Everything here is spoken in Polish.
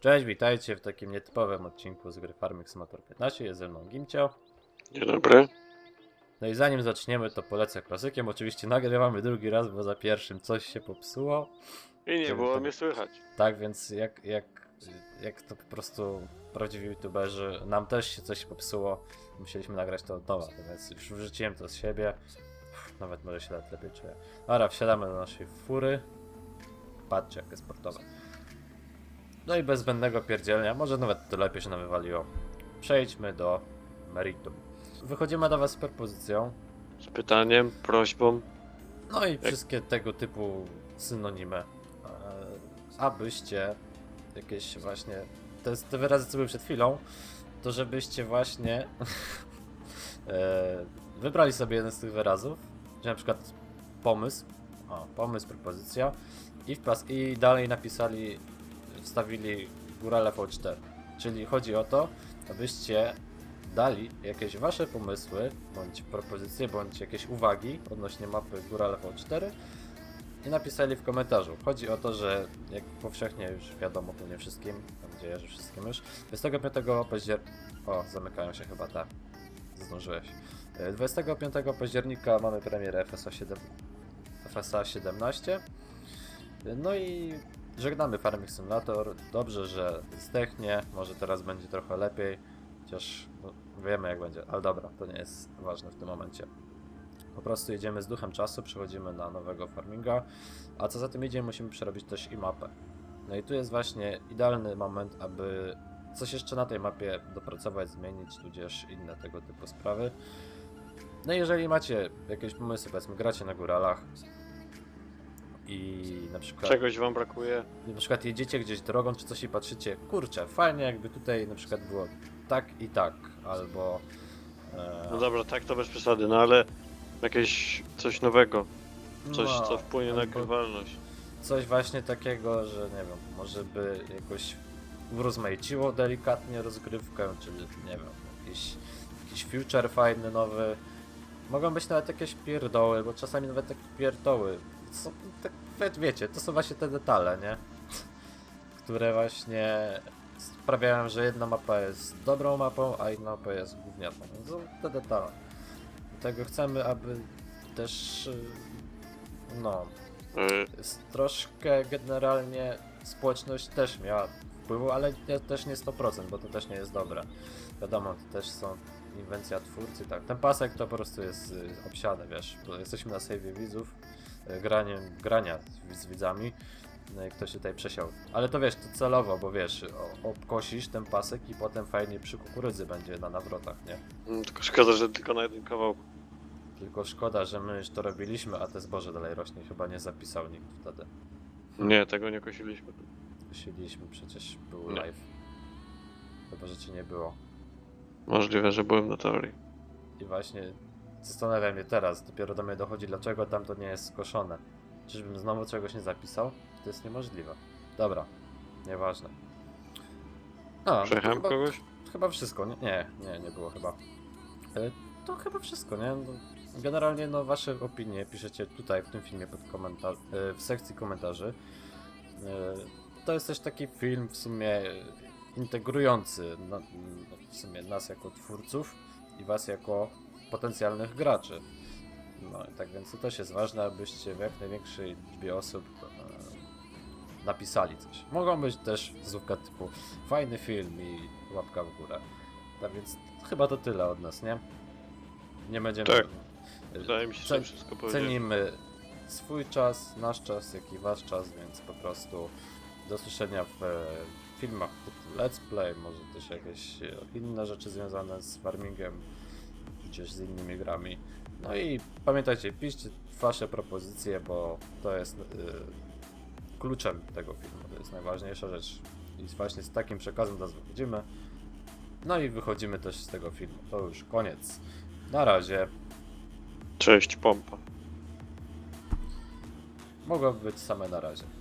Cześć, witajcie w takim nietypowym odcinku z gry Farming Simulator 15. Jest ze mną Gimcio. Dzień dobry. No i zanim zaczniemy, to polecę klasykiem. Oczywiście nagrywamy drugi raz, bo za pierwszym coś się popsuło. I nie było tam- mnie słychać. Tak, więc jak, jak, jak to po prostu prawdziwi youtuberzy, nam też się coś popsuło. Musieliśmy nagrać to od nowa, więc już wrzuciłem to z siebie. Uff, Nawet może się nawet lepiej czuję. Dobra, wsiadamy do naszej fury. Patrzcie, jakie sportowe. No i bez zbędnego pierdzielenia, może nawet to lepiej się nam wywaliło. Przejdźmy do meritum. Wychodzimy do Was z propozycją, Z pytaniem, prośbą. no i wszystkie tego typu synonimy. E, Abyście jakieś właśnie. Te, te wyrazy, co były przed chwilą, to żebyście właśnie e, wybrali sobie jeden z tych wyrazów, na przykład pomysł, o, pomysł, propozycja i, wpas, i dalej napisali, wstawili górale V4. Czyli chodzi o to, abyście dali jakieś wasze pomysły, bądź propozycje, bądź jakieś uwagi odnośnie mapy Górale V4 i napisali w komentarzu. Chodzi o to, że jak powszechnie już wiadomo, to nie wszystkim, mam nadzieję, że wszystkim już, 25 października, o, zamykają się chyba te, zdążyłeś. E, 25 października mamy premierę FSA 7, FSA 17, no i żegnamy Farming Simulator, dobrze, że zdechnie, może teraz będzie trochę lepiej, Chociaż no, wiemy jak będzie, ale dobra, to nie jest ważne w tym momencie. Po prostu jedziemy z duchem czasu, przechodzimy na nowego farminga, a co za tym idzie, musimy przerobić też i mapę. No i tu jest właśnie idealny moment, aby coś jeszcze na tej mapie dopracować, zmienić, tudzież inne tego typu sprawy. No i jeżeli macie jakieś pomysły, powiedzmy gracie na góralach i na przykład Czegoś wam brakuje? na przykład jedziecie gdzieś drogą czy coś i patrzycie, kurczę, fajnie jakby tutaj na przykład było tak i tak, albo e, No dobra, tak to bez przesady, no ale jakieś coś nowego. Coś, no, co wpłynie na grywalność. Coś właśnie takiego, że nie wiem, może by jakoś urozmaiciło delikatnie rozgrywkę, czyli nie wiem, jakiś, jakiś future fajny, nowy. Mogą być nawet jakieś pierdoły, bo czasami nawet takie pierdoły są, tak, wie- wiecie, to są właśnie te detale, nie? Które właśnie sprawiają, że jedna mapa jest dobrą mapą, a inna mapa jest gównianą. To są te detale. Dlatego chcemy, aby też, y, no, jest troszkę generalnie społeczność też miała wpływu, ale też nie 100%, bo to też nie jest dobre. Wiadomo, to też są inwencja twórcy, tak. Ten pasek to po prostu jest y, obsiany, wiesz, bo jesteśmy na save widzów, y, granie, grania z, z widzami, no i ktoś tutaj przesiał. Ale to wiesz, to celowo, bo wiesz, o, obkosisz ten pasek i potem fajnie przy kukurydzy będzie na nawrotach, nie? mm, tylko szkoda, że tylko na jeden kawał. Tylko szkoda, że my już to robiliśmy, a te zboże dalej rośnie. Chyba nie zapisał nikt wtedy. Nie, tego nie kosiliśmy. Siedzieliśmy przecież, był Nie. live. Chyba, że cię nie było. Możliwe, że byłem na teorii. I właśnie zastanawiam mnie teraz, dopiero do mnie dochodzi, dlaczego tam to nie jest skoszone. Czyżbym znowu czegoś nie zapisał? To jest niemożliwe. Dobra, nieważne. No, Przejechałem chyba, kogoś? chyba wszystko, nie? Nie, nie, nie było chyba. E, To chyba wszystko, nie? No, Generalnie, no, wasze opinie piszecie tutaj w tym filmie pod komentarz, e, w sekcji komentarzy. E, To jest też taki film w sumie integrujący na, w sumie nas jako twórców i was jako potencjalnych graczy. No i tak więc to też jest ważne, abyście w jak największej liczbie osób e, napisali coś. Mogą być też słówka typu fajny film i łapka w górę. Tak więc chyba to tyle od nas, nie? Nie będziemy... Tak. e, Wydaje mi się, że wszystko powiedziałem. Cenimy swój czas, nasz czas, jak i wasz czas, więc po prostu do słyszenia w filmach typu Let's Play, może też jakieś e, inne rzeczy związane z farmingiem, gdzieś z innymi grami. No i pamiętajcie, piszcie wasze propozycje, bo to jest e, kluczem tego filmu, to jest najważniejsza rzecz. I właśnie z takim przekazem teraz wychodzimy. No i wychodzimy też z tego filmu. To już koniec. Na razie. Cześć, pompa. Mogłoby być same na razie.